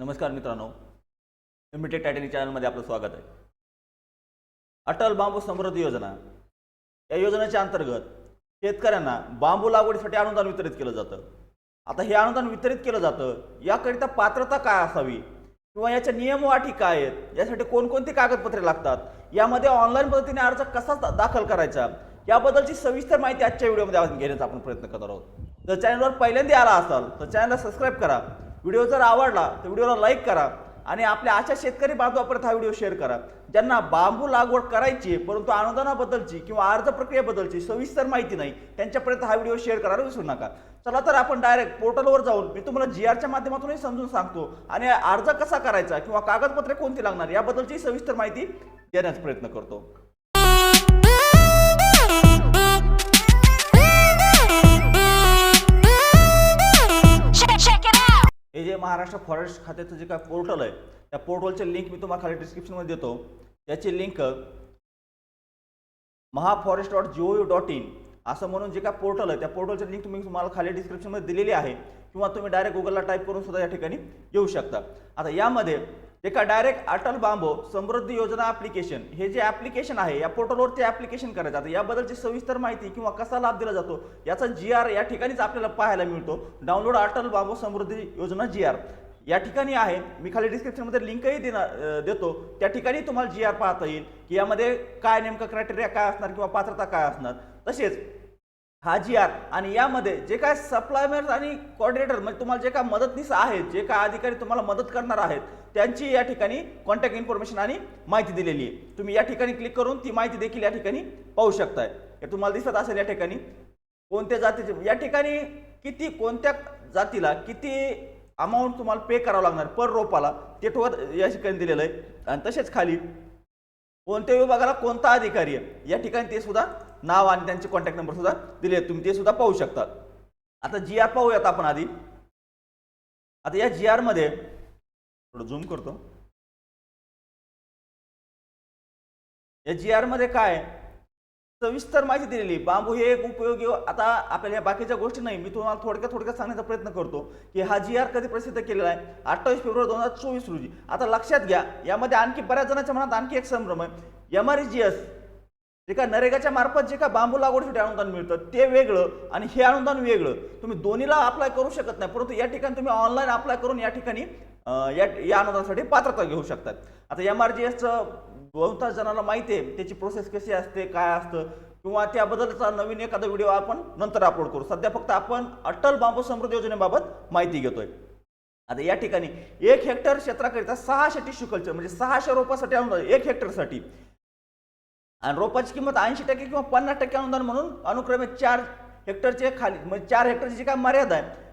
नमस्कार मित्रांनो लिमिटेड टायटनिक चॅनलमध्ये आपलं स्वागत आहे. अटल बांबू समृद्धी योजना. या योजनेच्या अंतर्गत शेतकऱ्यांना बांबू लागवडीसाठी अनुदान वितरित केलं जातं. आता हे अनुदान वितरित केलं जातं याकरिता पात्रता काय असावी? किंवा याच्या नियम अटी काय आहेत? यासाठी कोणकोणती कागदपत्रे लागतात? यामध्ये ऑनलाईन पद्धतीने अर्ज कसा दाखल करायचा? याबद्दलची सविस्तर माहिती आजच्या व्हिडिओमध्ये घेण्याचा आपण प्रयत्न करत आहोत. जर चॅनलवर पहिल्यांदा आला असाल तर चॅनलला सबस्क्राईब करा. व्हिडिओ जर आवडला तर व्हिडिओला लाईक करा आणि आपल्या अशा शेतकरी बांधवापर्यंत हा व्हिडिओ शेअर करा. ज्यांना बांबू लागवड करायची आहे, परंतु अनुदानाबद्दलची किंवा अर्ज प्रक्रियेबद्दलची सविस्तर माहिती नाही त्यांच्यापर्यंत हा व्हिडिओ शेअर करायला विसरू नका. चला तर आपण डायरेक्ट पोर्टलवर जाऊन मी तुम्हाला जी आरच्या माध्यमातूनही समजून सांगतो आणि अर्ज कसा करायचा किंवा कागदपत्रे कोणती लागणार याबद्दलची सविस्तर माहिती देण्याचा प्रयत्न करतो. जे महाराष्ट्र फॉरेस्ट खात्याचं जे काय पोर्टल आहे त्या पोर्टलचे लिंक मी तुम्हाला खाली डिस्क्रिप्शनमध्ये देतो. त्याची link Mahaforest dot G O U dot in असं म्हणून जे काय पोर्टल आहे त्या पोर्टलची लिंक तुम्ही तुम्हाला खाली डिस्क्रिप्शनमध्ये दिलेली आहे किंवा तुम्ही डायरेक्ट गुगलला टाईप करून सुद्धा या ठिकाणी येऊ शकता. आता यामध्ये एका डायरेक्ट अटल बांबो समृद्धी योजना ॲप्लिकेशन हे जे ॲप्लिकेशन आहे या पोर्टलवर ते ॲप्लिकेशन करायचं जातं याबद्दलची सविस्तर माहिती किंवा कसा लाभ दिला जातो याचा जी आर या ठिकाणीच आपल्याला पाहायला मिळतो. डाउनलोड अटल बांबो समृद्धी योजना जी आर या ठिकाणी आहे मी खाली डिस्क्रिप्शनमध्ये लिंकही देणार देतो. त्या ठिकाणी तुम्हाला जी आर पाहता येईल की यामध्ये काय नेमकं क्रायटेरिया काय असणार किंवा पात्रता काय असणार. तसेच हाजी आर. आणि यामध्ये जे काय सप्लायमेंट आणि कॉर्डिनेटर म्हणजे तुम्हाला जे काय मदतनीस आहेत जे काय अधिकारी तुम्हाला मदत करणार आहेत त्यांची या ठिकाणी कॉन्टॅक्ट इन्फॉर्मेशन आणि माहिती दिलेली आहे. तुम्ही या ठिकाणी क्लिक करून ती माहिती देखील या ठिकाणी पाहू शकताय. तुम्हाला दिसत असेल या ठिकाणी कोणत्या जातीचे या ठिकाणी किती कोणत्या जातीला किती अमाऊंट तुम्हाला पे करावं लागणार पर रोपाला ते ठोक या ठिकाणी दिलेलं आहे. आणि तसेच खाली कोणत्या विभागाला कोणता अधिकारी आहे या ठिकाणी ते सुद्धा नाव आणि त्यांचे कॉन्टॅक्ट नंबर सुद्धा दिले आहेत. तुम्ही ते सुद्धा पाहू शकता. आता जी आर पाहूयात आपण आधी. आता या जी आरमध्ये थोडं झूम करतो. या जी आरमध्ये काय? सविस्तर माहिती दिलेली बांबू हे एक उपयोगी आता आपल्याला या बाकीच्या गोष्टी नाही. मी तुम्हाला थोडक्यात थोडक्यात सांगण्याचा प्रयत्न करतो की हा जी आर कधी प्रसिद्ध केलेला आहे? अठ्ठावीस फेब्रुवारी दोन हजार चोवीस रोजी. आता लक्षात घ्या यामध्ये आणखी बऱ्याच जणांच्या मनात आणखी एक संभ्रम आहे. एम आर जी एस जे का नरेगाच्या मार्फत जे का बांबू लागवडीसाठी अनुदान मिळतं ते वेगळं आणि हे अनुदान वेगळं. तुम्ही दोन्हीला अप्लाय करू शकत नाही परंतु या ठिकाणी तुम्ही ऑनलाईन अप्लाय करून या ठिकाणी या या अनुदानासाठी पात्रता घेऊ शकतात. आता एम आर जी एसचं बहुतांश जणांना माहिती आहे त्याची प्रोसेस कशी असते काय असतं किंवा त्याबद्दलचा नवीन एखादा व्हिडिओ आपण नंतर अपलोड करू. सध्या फक्त आपण अटल बांबू समृद्धी योजनेबाबत माहिती घेतोय. आता या ठिकाणी एक हेक्टर क्षेत्राकरिता सहाशे टिश्यू कल्चर म्हणजे सहाशे रोपासाठी अनुदान एक हेक्टरसाठी. आणि रोपाची किंमत ऐंशी टक्के किंवा पन्नास टक्के अनुदान म्हणून अनुक्रमे चार हेक्टरचे खाली म्हणजे चार हेक्टरची जी काय मर्यादा आहे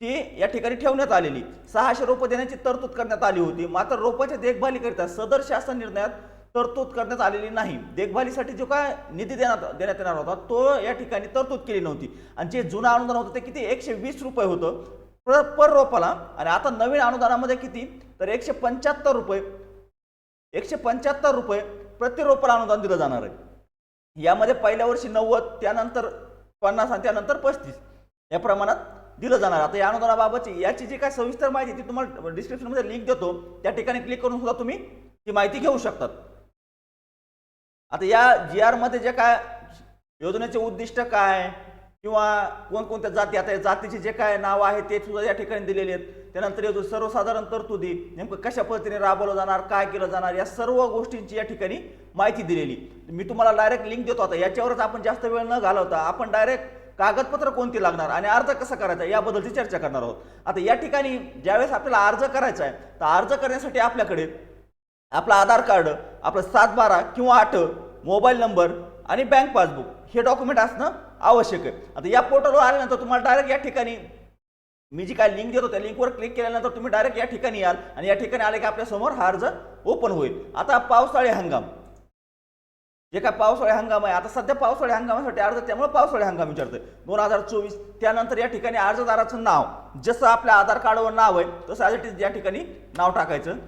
ती या ठिकाणी ठेवण्यात आलेली. सहाशे रोपं देण्याची तरतूद करण्यात आली होती. मात्र रोपाच्या देखभालीकरिता सदर शासन निर्णयात तरतूद करण्यात आलेली नाही. देखभालीसाठी जो काय निधी देण्यात देण्यात येणार होता तो या ठिकाणी तरतूद केली नव्हती. आणि जे जुनं अनुदान होतं ते किती? एकशे वीस रुपये होतं. पर पर रोपाला आणि आता नवीन अनुदानामध्ये किती? तर एकशे पंच्याहत्तर रुपये. एकशे पंच्याहत्तर रुपये. प्रतिरोपण अनुदान दिलं जाणार आहे. यामध्ये पहिल्या वर्षी नव्वद त्यानंतर पन्नास आणि त्यानंतर पस्तीस या प्रमाणात दिलं जाणार आता या अनुदानाबाबतची याची जी काय सविस्तर माहिती ती तुम्हाला डिस्क्रिप्शनमध्ये लिंक देतो. त्या ठिकाणी क्लिक करून सुद्धा तुम्ही ती माहिती घेऊ शकतात. आता या जी आरमध्ये जे काय योजनेचे उद्दिष्ट काय किंवा कोणकोणत्या जाती आता या जातीचे जे काय नाव आहे ते सुद्धा या ठिकाणी दिलेले आहेत. त्यानंतर या जो सर्वसाधारण तरतुदी नेमकं कशा पद्धतीने राबवलं जाणार काय केलं जाणार या सर्व गोष्टींची या ठिकाणी माहिती दिलेली. मी तुम्हाला डायरेक्ट लिंक देतो आता याच्यावरच आपण जास्त वेळ न घालवता आपण डायरेक्ट कागदपत्र कोणती लागणार आणि अर्ज कसा करायचा याबद्दलची चर्चा करणार आहोत. आता या ठिकाणी ज्यावेळेस आपल्याला अर्ज करायचा आहे तर अर्ज करण्यासाठी आपल्याकडे आपलं आधार कार्ड आपलं सात बारा किंवा आठ मोबाईल नंबर आणि बँक पासबुक हे डॉक्युमेंट असणं आवश्यक आहे. आता या पोर्टलवर आल्यानंतर तुम्हाला डायरेक्ट या ठिकाणी मी जी काय लिंक देतो त्या लिंकवर क्लिक केल्यानंतर तुम्ही डायरेक्ट या ठिकाणी याल आणि या ठिकाणी आले की आपल्यासमोर हा अर्ज ओपन होईल. आता पावसाळी हंगाम. जे काय पावसाळी हंगाम आहे आता सध्या पावसाळी हंगामासाठी अर्ज त्यामुळे पावसाळी हंगाम विचारतोय. दोन हजार चोवीस त्यानंतर या ठिकाणी अर्जदाराचं नाव. जसं आपल्या आधार कार्डवर नाव आहे तसं ॲज इट इज या ठिकाणी नाव टाकायचं.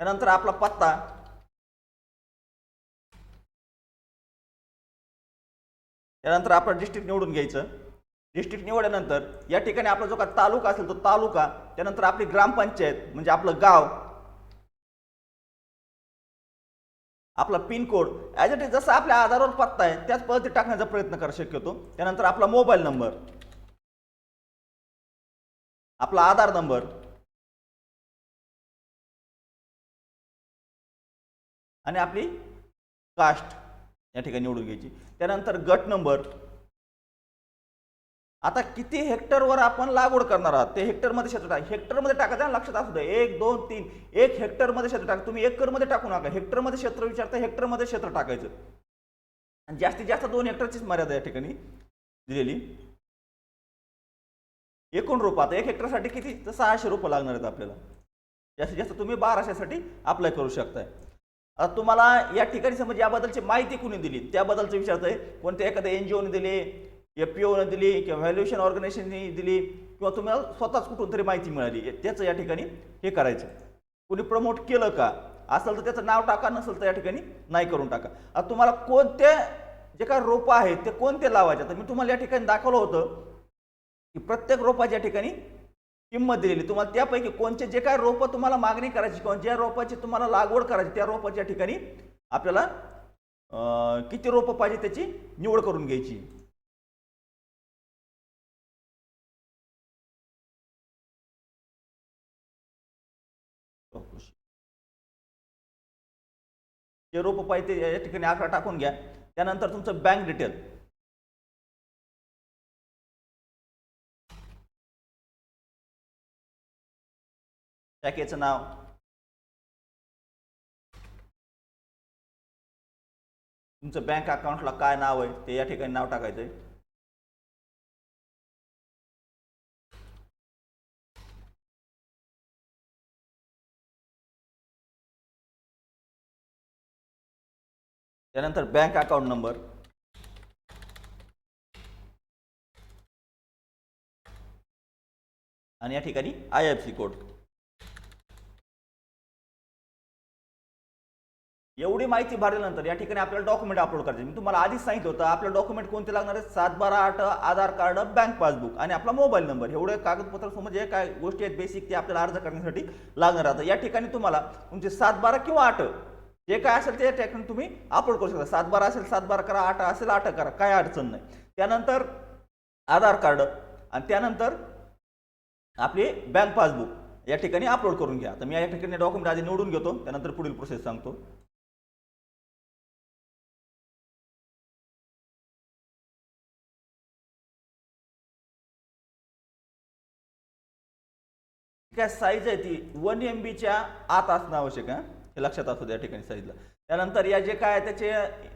त्यानंतर आपला पत्ता. त्यानंतर आपलं डिस्ट्रिक्ट निवडून घ्यायचं. डिस्ट्रिक्ट निवडल्यानंतर या ठिकाणी आपला जो का तालुका असेल तो तालुका त्यानंतर आपली ग्रामपंचायत म्हणजे आपलं गाव आपला पिनकोड ॲज इट इज जसं आपल्या आधारावर पत्ता आहे त्याच पद्धतीत टाकण्याचा प्रयत्न करू शक्यतो. त्यानंतर आपला मोबाईल नंबर आपला आधार नंबर आणि आपली कास्ट या ठिकाणी निवडून घ्यायची. त्यानंतर गट नंबर. आता किती हेक्टरवर आपण लागवड करणार आहात? ते हेक्टरमध्ये क्षेत्र टाक. हेक्टरमध्ये टाकायचं आणि लक्षात असू द्या. एक दोन तीन. एक हेक्टरमध्ये क्षेत्र टाका. तुम्ही एकरमध्ये टाकू नका. हेक्टरमध्ये क्षेत्र विचारता हेक्टरमध्ये क्षेत्र टाकायचं. आणि जास्तीत जास्त दोन हेक्टरचीच मर्यादा या ठिकाणी दिलेली. एकूण रोपं. आता एक हेक्टरसाठी किती? तर सहाशे रोपं लागणार आहेत आपल्याला. जास्तीत जास्त तुम्ही बाराशेसाठी अप्लाय करू शकताय. तुम्हाला या ठिकाणी समज म्हणजे याबद्दलची माहिती कुणी दिली? त्याबद्दलचं विचारतंय. कोणत्या एखाद्या एन जी ओने दिली एफ पी ओने दिली किंवा व्हॅल्युएशन ऑर्गनायझेशनने दिली किंवा तुम्हाला स्वतःच कुठून तरी माहिती मिळाली? त्याचं या ठिकाणी हे करायचं. कुणी प्रमोट केलं का? असेल तर त्याचं नाव टाका नसेल तर या ठिकाणी नाही करून टाका. आता तुम्हाला कोणते जे काय रोपं आहेत ते कोणते लावायचे? तर मी तुम्हाला या ठिकाणी दाखवलं होतं की प्रत्येक रोपाच्या ठिकाणी किंमत दिलेली. तुम्हाला त्यापैकी कोणते जे काय रोपं तुम्हाला मागणी करायची किंवा ज्या रोपाची तुम्हाला लागवड करायची त्या रोपाच्या ठिकाणी आपल्याला किती रोपं पाहिजे त्याची निवड करून घ्यायची. जे रोपं पाहिजे ते या ठिकाणी आकडा टाकून घ्या. त्यानंतर तुमचं बँक डिटेल शाखेचं नाव. तुमचं बँक अकाउंटला काय नाव आहे ते या ठिकाणी नाव टाकायचं आहे. त्यानंतर बँक अकाउंट नंबर आणि या ठिकाणी आय एफ सी कोड एवढी माहिती भरल्यानंतर या ठिकाणी आपल्याला डॉक्युमेंट अपलोड करायचे. मी तुम्हाला आधीच सांगितलं होतं आपलं डॉक्युमेंट कोणते लागणार आहेत? सात बारा आठ आधार कार्ड बँक पासबुक आणि आपला मोबाईल नंबर एवढे कागदपत्र समज जे काय गोष्टी आहेत बेसिक ते आपल्याला अर्ज करण्यासाठी लागणार आता या ठिकाणी तुम्हाला तुमचे सात बारा किंवा आठ जे काय असेल ते या ठिकाणी तुम्ही अपलोड करू शकता. सात बारा असेल सात बारा करा आठ असेल आठ करा काय अडचण नाही. त्यानंतर आधार कार्ड आणि त्यानंतर आपली बँक पासबुक या ठिकाणी अपलोड करून घ्या. तर मी या ठिकाणी डॉक्युमेंट आधी निवडून घेतो त्यानंतर पुढील प्रोसेस सांगतो. काय साईज आहे ती. वन एम बीच्या आत असणं आवश्यक आहे हे? लक्षात असू द्या ठिकाणी साईजला त्यानंतर या जे काय त्याचे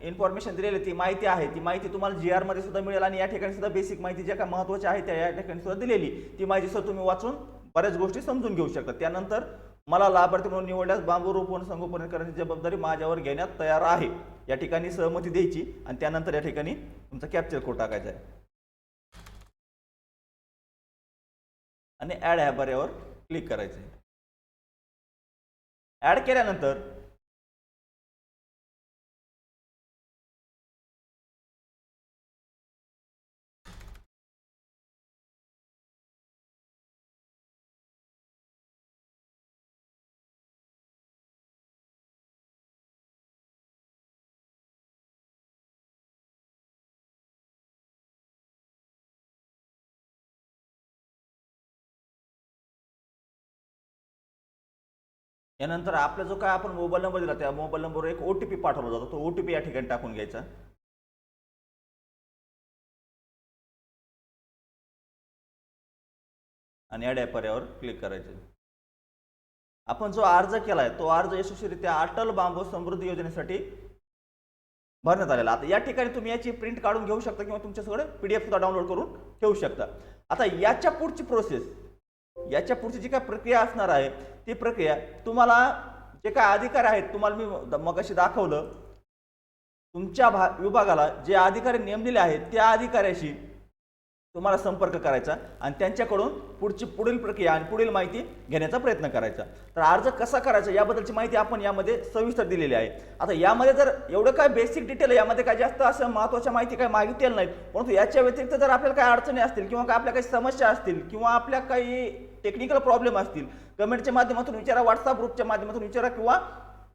इन्फॉर्मेशन दिलेली ती माहिती आहे. ती माहिती तुम्हाला जी आरमध्ये सुद्धा मिळेल आणि या ठिकाणी सुद्धा बेसिक माहिती ज्या काय महत्त्वाच्या आहे त्या या ठिकाणी सुद्धा दिलेली. ती माहिती सुद्धा तुम्ही वाचून बऱ्याच गोष्टी समजून घेऊ शकता. त्यानंतर मला लाभार्थी म्हणून निवडल्यास बांबू रोपण संगोपन करण्याची जबाबदारी माझ्यावर घेण्यात तयार आहे. या ठिकाणी सहमती द्यायची आणि त्यानंतर या ठिकाणी तुमचा कॅप्चर कोड टाकायचा आहे. आणि ॲड ह्या बऱ्यावर. क्लिक करायचं आहे ॲड केल्यानंतर यानंतर आपला जो काय आपण मोबाईल नंबर दिला त्या मोबाईल नंबरवर एक ओ टी पी पाठवला जातो. तो ओ टी पी या ठिकाणी टाकून घ्यायचा. आणि ॲड या पर्यावर क्लिक करायचं. आपण जो अर्ज केला आहे तो अर्ज यशस्वीरित्या अटल बांबू समृद्धी योजनेसाठी भरण्यात आलेला. आता या ठिकाणी तुम्ही याची प्रिंट काढून घेऊ शकता किंवा तुमच्यासोबत पी डी एफ सुद्धा डाउनलोड करून ठेवू शकता. आता याच्या पुढची प्रोसेस याच्या पुढची जी काय प्रक्रिया असणार आहे ती प्रक्रिया तुम्हाला जे काय अधिकारी आहेत तुम्हाला मी मगाशी दाखवलं. तुमच्या भा विभागाला जे अधिकारी नेमलेले आहेत त्या अधिकाऱ्याशी तुम्हाला संपर्क करायचा आणि त्यांच्याकडून पुढची पुढील प्रक्रिया आणि पुढील माहिती घेण्याचा प्रयत्न करायचा. तर अर्ज कसा करायचा याबद्दलची माहिती आपण यामध्ये सविस्तर दिलेली आहे. आता यामध्ये जर एवढं काय बेसिक डिटेल यामध्ये काय जास्त असं महत्त्वाच्या माहिती काय मागितलेलं नाही परंतु याच्या व्यतिरिक्त जर आपल्याला काही अडचणी असतील किंवा काय आपल्या काही समस्या असतील किंवा आपल्या काही टेक्निकल प्रॉब्लेम असतील. कमेंटच्या माध्यमातून विचारा व्हॉट्सअप ग्रुपच्या माध्यमातून विचारा किंवा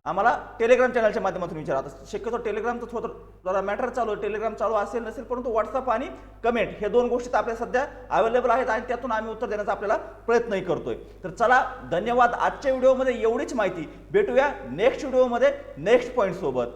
आम्हाला टेलिग्राम चॅनलच्या माध्यमातून विचारा. आता शक्यतो टेलिग्रामचं थोडं जरा मॅटर चालू आहे. टेलिग्राम चालू असेल नसेल परंतु व्हॉट्सअप आणि कमेंट हे दोन गोष्टी तर आपल्या सध्या अवेलेबल आहेत आणि त्यातून आम्ही उत्तर देण्याचा आपल्याला प्रयत्नही करतोय. तर चला धन्यवाद आजच्या व्हिडिओमध्ये एवढीच माहिती. भेटूया नेक्स्ट व्हिडिओमध्ये नेक्स्ट पॉईंट सोबत.